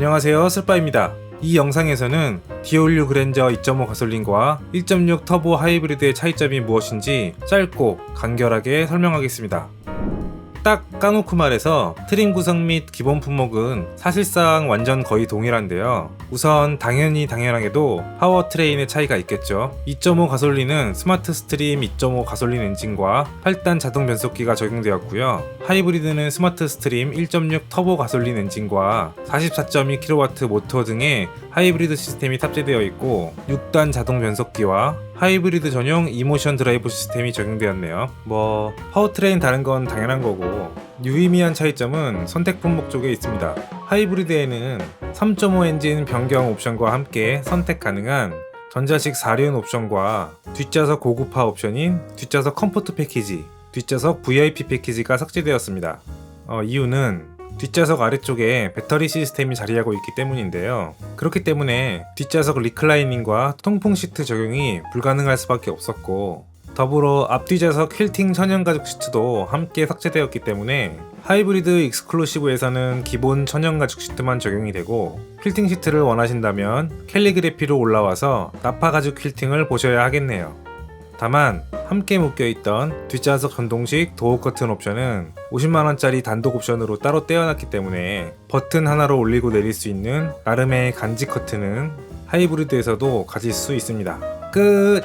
안녕하세요 슬빠입니다. 이 영상에서는 디올류 그랜저 2.5 가솔린과 1.6 터보 하이브리드의 차이점이 무엇인지 짧고 간결하게 설명하겠습니다 딱 까놓고 말해서 트림 구성 및 기본 품목은 사실상 완전 거의 동일한데요. 우선 당연히 당연하게도 파워트레인의 차이가 있겠죠. 2.5 가솔린은 스마트 스트림 2.5 가솔린 엔진과 8단 자동 변속기가 적용되었고요. 하이브리드는 스마트 스트림 1.6 터보 가솔린 엔진과 44.2kW 모터 등의 하이브리드 시스템이 탑재되어 있고 6단 자동 변속기와 하이브리드 전용 이모션 드라이브 시스템이 적용되었네요. 뭐 파워트레인 다른 건 당연한 거고 유의미한 차이점은 선택 품목 쪽에 있습니다. 하이브리드에는 3.5 엔진 변경 옵션과 함께 선택 가능한 전자식 4륜 옵션과 뒷좌석 고급화 옵션인 뒷좌석 컴포트 패키지, 뒷좌석 VIP 패키지가 삭제되었습니다. 어, 이유는 뒷좌석 아래쪽에 배터리 시스템이 자리하고 있기 때문인데요. 그렇기 때문에 뒷좌석 리클라이닝과 통풍 시트 적용이 불가능할 수밖에 없었고 더불어 앞뒤좌석 퀼팅 천연 가죽 시트도 함께 삭제되었기 때문에 하이브리드 익스클루시브에서는 기본 천연 가죽 시트만 적용이 되고 퀼팅 시트를 원하신다면 캘리그래피로 올라와서 나파 가죽 퀼팅을 보셔야 하겠네요. 다만 함께 묶여있던 뒷좌석 전동식 도어 커튼 옵션은 50만원짜리 단독 옵션으로 따로 떼어놨기 때문에 버튼 하나로 올리고 내릴 수 있는 나름의 간지 커튼은 하이브리드에서도 가질 수 있습니다. 끝!